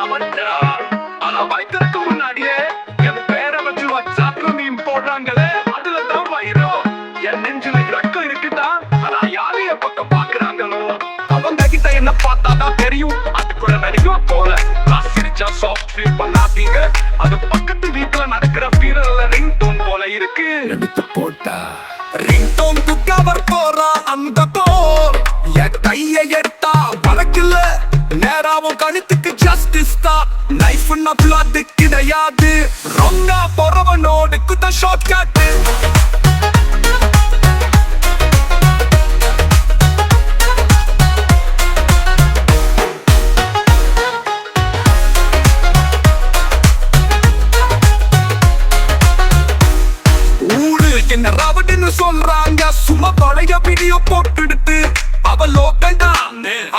நமட்டா ஆனா வைக்கிறதுக்கு முன்னாடியே என் பேரை வச்சு வாட்ஸ்அப்ல மீம் போடுறாங்களே. அதுல தான் வயிறோம் என் நெஞ்சில ரக்கம் இருக்குதா? ஆனா யாரு என் பக்கம் பாக்குறாங்களோ? அவங்க கிட்ட என்ன பார்த்தா தான் தெரியும். அதுக்குள்ள வரைக்கும் போல. நான் சிரிச்சா சாஃப்ட் ஃபீல் பண்ணாதீங்க அது பக்கத்து வீட்டுல நடக்கிற ரிங் டோன் போல இருக்கு. எடுத்து போட்டா. ரிங் டோன் கவர் போறா அந்த போர் என் கையை எடுத்தா வழக்கில்ல. நேராவும் கழுத்துக்கு ஜஸ்டிஸ் தான் லைஃப் பிளாட் கிடையாது. ரொங்கா போறவனோடு குத்த ஷாட் காட்டு என்ன ரவடுன்னு சொல்றாங்க. சும்மா பழைய வீடியோ போட்டுடுத்து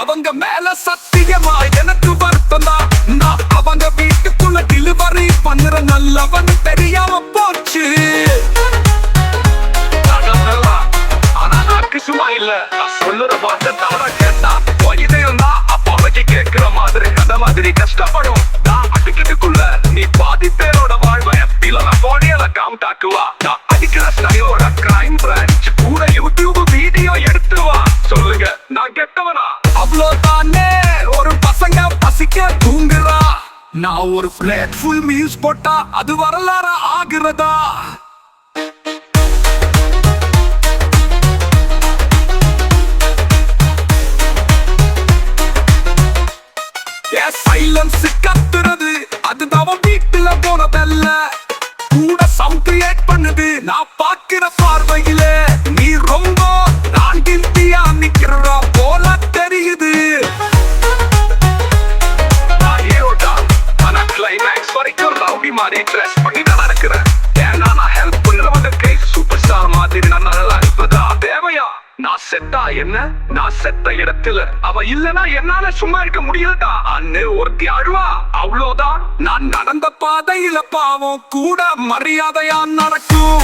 அவங்க மேல சத்தியமா எனக்கு வருத்தம் தான். நான் அவங்க வீட்டுக்குள்ள டெலிவரி பண்ணுற நல்லவன் தெரியாம போச்சு. ஆனா சும்மா இல்ல. நான் சொல்லுற வார்த்தை தவறா கேட்டா. இதயம் தான் அப்போதைக்கு கேட்கிற மாதிரி கதை மாதிரி கஷ்டப்படும். கெட்டவனா அவ்வளவுதானே? ஒரு பசங்க பசிக்க தூங்குறா. நான் ஒரு பிளேட் ஃபுல் மீல்ஸ் போட்டா அது வரலாறு ஆகிறதா? சைலன்ஸ் கத்துறது வரைக்கும் rowdy மாதிரி ட்ரெஸ் பண்ணி தான் நடக்கிறேன். ஏன்னா நான் ஹெல்ப் help சூப்பர் ஸ்டார் மாதிரி நான் நல்லா இருப்பதா தேவையா? நான் செத்தா என்ன? நான் செத்த இடத்துல. அவ இல்லனா என்னால சும்மா இருக்க முடியலடா அண்ணு ஒரு தியாழ்வா அவ்வளோதான். நான் நடந்த பாதையில பாவம் கூட மரியாதையா நடக்கும்.